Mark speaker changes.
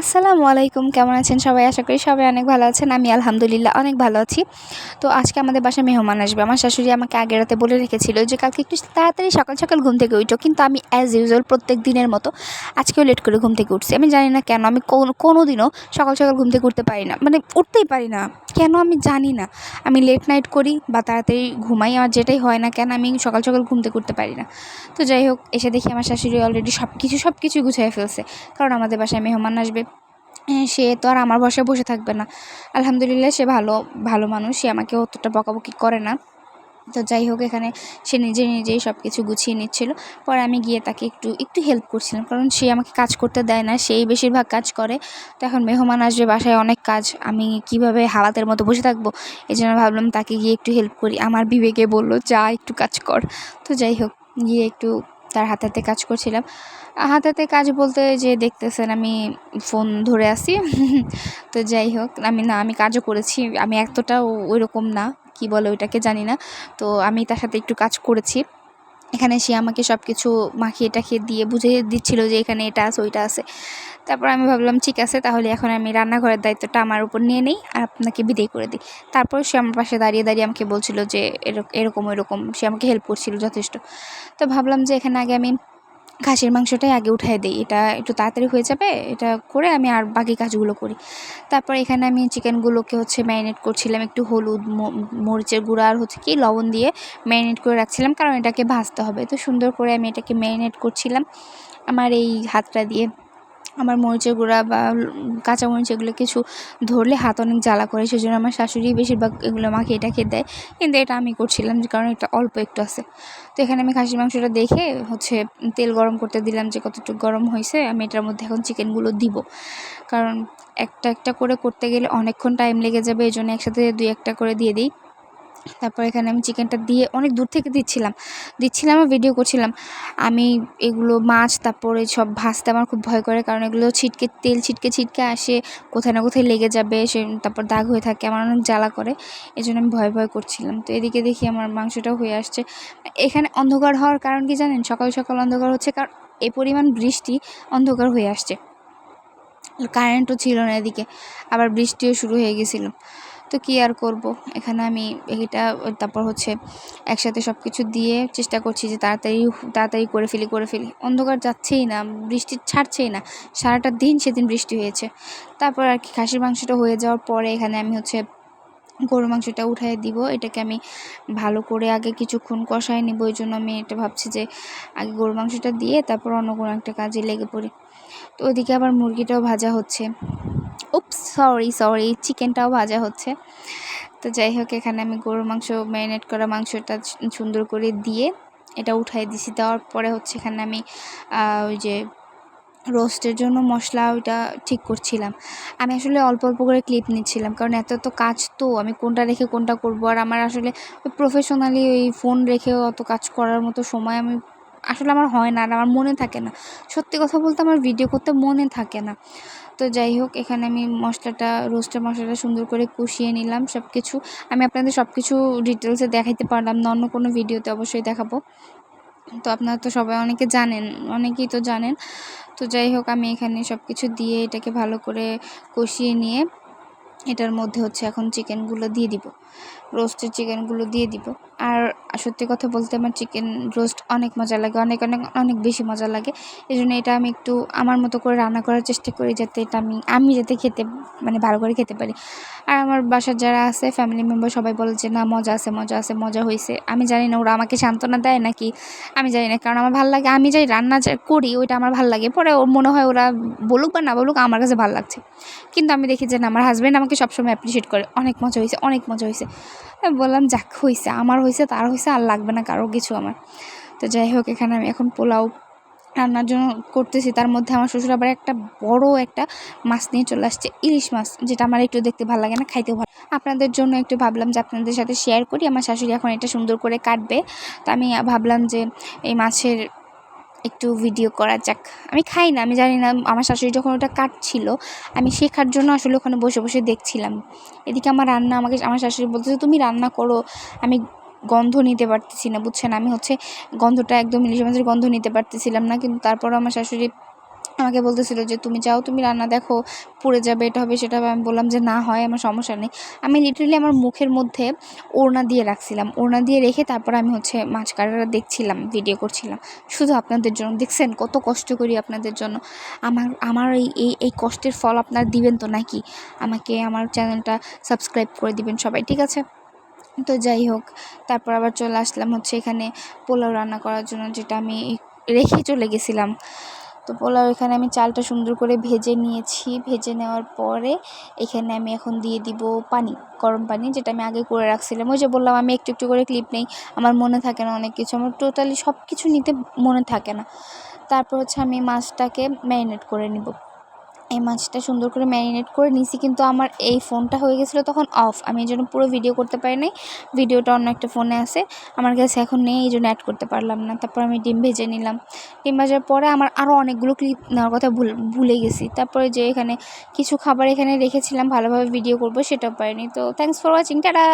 Speaker 1: আসসালামু আলাইকুম, কেমন আছেন সবাই? আশা করি সবাই অনেক ভালো আছেন। আমি আলহামদুলিল্লাহ অনেক ভালো আছি। তো আজকে আমাদের বাসায় মেহমান আসবে। আমার শাশুড়ি আমাকে আগের রাতে বলে রেখেছিল যে, কালকে একটু তাড়াতাড়ি সকাল সকাল ঘুম থেকে উঠো। কিন্তু আমি অ্যাজ ইউজুয়াল প্রত্যেক দিনের মতো আজকেও লেট করে ঘুম থেকে উঠছি। আমি জানি না কেন, আমি কোনো দিনও সকাল সকাল ঘুম থেকে উঠতে পারি না। মানে উঠতেই পারি না। কেন আমি জানি না। আমি লেট নাইট করি বা তাড়াতাড়ি ঘুমাই, আমার যেটাই হয় না কেন, আমি সকাল সকাল ঘুম থেকে উঠতে পারি না। তো যাই হোক, এসে দেখি আমার শাশুড়ি অলরেডি সব কিছু সব কিছুই গুছিয়ে ফেলছে। কারণ আমাদের বাসায় মেহমান আসবে। সে তো আর আমার বাসায় বসে থাকবে না। আলহামদুলিল্লাহ, সে ভালো ভালো মানুষ, সে আমাকে অতটা বকাবকি করে না। তো যাই হোক, এখানে সে নিজে নিজেই সব কিছু গুছিয়ে নিচ্ছিল। পরে আমি গিয়ে তাকে একটু একটু হেল্প করছিলাম, কারণ সে আমাকে কাজ করতে দেয় না সেই বেশিরভাগ কাজ করে। তো এখন মেহমান আসবে, বাসায় অনেক কাজ, আমি কীভাবে হালাতের মতো বসে থাকব? এই জন্য ভাবলাম তাকে গিয়ে একটু হেল্প করি। আমার বিবেকে বলল, যা, একটু কাজ কর। তো যাই হোক, গিয়ে একটু তার হাতে হাতে কাজ করছিলাম। হাতে হাতে কাজ বলতে যে দেখতেছেন আমি ফোন ধরে আসি তো যাই হোক, আমি না, আমি কাজও করেছি। আমি এতটাও ওইরকম না, কি বলে ওইটাকে জানি না। তো আমি তার সাথে একটু কাজ করেছি। এখানে সে আমাকে সব কিছু মাখিয়ে টাখিয়ে দিয়ে বুঝিয়ে দিচ্ছিল যে এখানে এটা আছে, ওইটা আছে। তারপর আমি ভাবলাম, ঠিক আছে, তাহলে এখন আমি রান্নাঘরের দায়িত্বটা আমার উপর নিয়ে নেই আর আপনাকে বিদায় করে দিই। তারপর সে আমার পাশে দাঁড়িয়ে দাঁড়িয়ে আমাকে বলছিল যে এরকম এরকম সে আমাকে হেল্প করছিল যথেষ্ট। তো ভাবলাম যে এখানে আগে আমি খাসির মাংসটাই আগে উঠাই দিই। এটা একটু তাড়াতাড়ি হয়ে যাবে, এটা করে আমি আর বাকি কাজগুলো করি। তারপর এখানে আমি চিকেনগুলোকে হচ্ছে ম্যারিনেট করছিলাম একটু হলুদ মরিচের গুঁড়া আর হচ্ছে কি লবণ দিয়ে ম্যারিনেট করে রাখছিলাম, কারণ এটাকে ভাজতে হবে। তো সুন্দর করে আমি এটাকে ম্যারিনেট করছিলাম। আমার এই হাতটা দিয়ে। আমার মরিচের গুঁড়া বা কাঁচা মরিচ এগুলো কিছু ধরলে হাত অনেক জ্বালা করে সেই জন্য আমার শাশুড়ি বেশিরভাগ এগুলো আমাকে এটা খেয়ে দেয়। কিন্তু এটা আমি করছিলাম যে কারণ এটা অল্প একটু আছে। তো এখানে আমি খাসির মাংসটা দেখে হচ্ছে তেল গরম করতে দিলাম যে কতটুকু গরম হয়েছে, আমি এটার মধ্যে এখন চিকেনগুলো দিব। কারণ একটা একটা করে করতে গেলে অনেকক্ষণ টাইম লেগে যাবে এই জন্য একসাথে দুই একটা করে দিয়ে দিই। তারপর এখানে আমি চিকেনটা দিয়ে অনেক দূর থেকে দিচ্ছিলাম। দিচ্ছিলাম আর ভিডিও করছিলাম। আমি এগুলো মাছ, তারপরে সব ভাজতে আমার খুব ভয় করে, কারণ এগুলো ছিটকে, তেল ছিটকে ছিটকে আসে, কোথায় না কোথায় লেগে যাবে, সে তারপর দাগ হয়ে থাকে, আমার অনেক জ্বালা করে। এই জন্য আমি ভয় ভয় করছিলাম। তো এদিকে দেখি আমার মাংসটাও হয়ে আসছে। এখানে অন্ধকার হওয়ার কারণ কি জানেন? সকাল সকাল অন্ধকার হচ্ছে, কারণ এ পরিমাণ বৃষ্টি অন্ধকার হয়ে আসছে। কারেন্টও ছিল না এদিকে। আবার বৃষ্টিও শুরু হয়ে গেছিল। তো কী আর করব? এখানে আমি এটা তারপর হচ্ছে একসাথে সব কিছু দিয়ে চেষ্টা করছি যে তাড়াতাড়ি তাড়াতাড়ি করে ফেলি করে ফেলি। অন্ধকার যাচ্ছেই না, বৃষ্টি ছাড়ছেই না। সারাটা দিন সেদিন বৃষ্টি হয়েছে। তারপর আর কি, খাসির মাংসটা হয়ে যাওয়ার পরে এখানে আমি হচ্ছে গরু মাংসটা উঠাই দিব। এটাকে আমি ভালো করে আগে কিছুক্ষণ কষায় নিব। ওই জন্য আমি এটা ভাবছি যে আগে গরু মাংসটা দিয়ে তারপর অন্য কোনো একটা কাজে লেগে পড়ি। তো ওইদিকে আবার মুরগিটাও ভাজা হচ্ছে। উপস সরি সরি চিকেনটাও ভাজা হচ্ছে। তো যাই হোক, এখানে আমি গরুর মাংস ম্যারিনেট করা মাংসটা সুন্দর করে দিয়ে এটা উঠাই দিছি। দেওয়ার পরে হচ্ছে এখানে আমি ওই যে রোস্টের জন্য মশলা ওইটা ঠিক করছিলাম। আমি আসলে অল্প অল্প করে ক্লিপ নিচ্ছিলাম, কারণ এত তো কাজ তো, আমি কোনটা রেখে কোনটা করব? আর আমার আসলে প্রফেশনালি ওই ফোন রেখেও অত কাজ করার মতো সময় আমি আসলে আমার হয় না আর আমার মনে থাকে না। সত্যি কথা বলতে আমার ভিডিও করতে মনে থাকে না। তো যাই হোক, এখানে আমি মশলাটা রোস্টের মশলাটা সুন্দর করে কষিয়ে নিলাম সব কিছু আমি আপনাদের সব কিছু ডিটেলসে দেখাইতে পারলাম না, অন্য কোনো ভিডিওতে অবশ্যই দেখাবো। তো আপনারা তো সবাই অনেকে জানেন, অনেকেই তো জানেন। তো যাই হোক, আমি এখানে সব কিছু দিয়ে এটাকে ভালো করে কষিয়ে নিয়ে এটার মধ্যে হচ্ছে এখন চিকেনগুলো দিয়ে দিব। রোস্টের চিকেনগুলো দিয়ে দিব। আর সত্যি কথা বলতে আমার চিকেন রোস্ট অনেক মজা লাগে, অনেক অনেক অনেক বেশি মজা লাগে। এই জন্য এটা আমি একটু আমার মতো করে রান্না করার চেষ্টা করি যাতে এটা আমি আমি যাতে খেতে মানে ভালো করে খেতে পারি। আর আমার বাসার যারা আছে ফ্যামিলি মেম্বার সবাই বলে যে, না, মজা আছে মজা আছে, মজা হয়েছে আমি জানি না, ওরা আমাকে সান্ত্বনা দেয় নাকি? আমি জানি না, কারণ আমার ভালো লাগে, আমি যাই রান্না করি, ওইটা আমার ভালো লাগে। পরে ওর মনে হয় ওরা বলুক বা না বলুক, আমার কাছে ভালো লাগছে। কিন্তু আমি দেখি যে, না, আমার হাজব্যান্ড আমাকে সবসময় অ্যাপ্রিসিয়েট করে। অনেক মজা হয়েছে অনেক মজা হয়েছে বললাম, যাক হয়েছে আমার হয়েছে তার হয়েছে আর লাগবে না কারও কিছু আমার। তো যাই হোক, এখানে আমি এখন পোলাও রান্নার জন্য করতেছি। তার মধ্যে আমার শ্বশুর আবার একটা বড় একটা মাছ নিয়ে চলে আসছে, ইলিশ মাছ, যেটা আমার একটু দেখতে ভালো লাগে না, খাইতেও ভালো আপনাদের জন্য একটু ভাবলাম যে আপনাদের সাথে শেয়ার করি, আমার শাশুড়ি এখন এটা সুন্দর করে কাটবে। তো আমি ভাবলাম যে এই মাছের একটু ভিডিও করা যাক। আমি খাই না, আমি জানি না, আমার শাশুড়ি যখন ওটা কাটছিল, আমি শেখার জন্য আসলে ওখানে বসে বসে দেখছিলাম। এদিকে আমার রান্না, আমাকে, আমার শাশুড়ি বলতেছে, তুমি রান্না করো, আমি গন্ধ নিতে পারতেছি না, বুঝছেন? আমি হচ্ছে গন্ধটা একদম ইলিশ মাছের গন্ধ নিতে পারতেছিলাম না, কিন্তু তারপরও আমার শাশুড়ি আমাকে বলতেছিল যে, তুমি যাও, তুমি রান্না দেখো, পুড়ে যাবে, এটা হবে, সেটা হবে। আমি বললাম যে, না হয়, আমার সমস্যা নেই। আমি লিটারেলি আমার মুখের মধ্যে ওড়না দিয়ে রাখছিলাম, ওড়না দিয়ে রেখে তারপর আমি হচ্ছে মাছ কাটাটা দেখছিলাম ভিডিও করছিলাম। শুধু আপনাদের জন্য, দেখছেন? কত কষ্ট করি আপনাদের জন্য। আমার আমার এই এই কষ্টের ফল আপনারা দিবেন তো নাকি? আমাকে, আমার চ্যানেলটা সাবস্ক্রাইব করে দিবেন সবাই, ঠিক আছে? তো যাই হোক, তারপর আবার চলে আসলাম হচ্ছে এখানে পোলাও রান্না করার জন্য, যেটা আমি রেখে চলে গেছিলাম। তো পোলাও এখানে আমি চালটা সুন্দর করে ভেজে নিয়েছি। ভেজে নেওয়ার পরে এখানে আমি এখন দিয়ে দিব পানি, গরম পানি, যেটা আমি আগে করে রাখছিলাম। ওই যে বললাম, আমি একটু একটু করে ক্লিপ নেই, আমার মনে থাকে না অনেক কিছু, আমার টোটালি সব কিছু নিতে মনে থাকে না। তারপর হচ্ছে আমি মাছটাকে ম্যারিনেট করে নিব। এই মাছটা সুন্দর করে ম্যারিনেট করে নিছি, কিন্তু আমার এই ফোনটা হয়ে গেছিল তখন অফ। আমি এই জন্য পুরো ভিডিও করতে পারি নাই, ভিডিওটা অন্য একটা ফোনে আছে, আমার কাছে এখন নেই, এই জন্য অ্যাড করতে পারলাম না। তারপর আমি ডিম ভেজে নিলাম। ডিম ভাজার পরে আমার আরও অনেকগুলো ক্লিপ নেওয়ার কথা ভুল, ভুলে গেছি। তারপরে যে এখানে কিছু খাবার এখানে রেখেছিলাম, ভালোভাবে ভিডিও করব সেটাও পারিনি। তো থ্যাংকস ফর ওয়াচিং টাটা!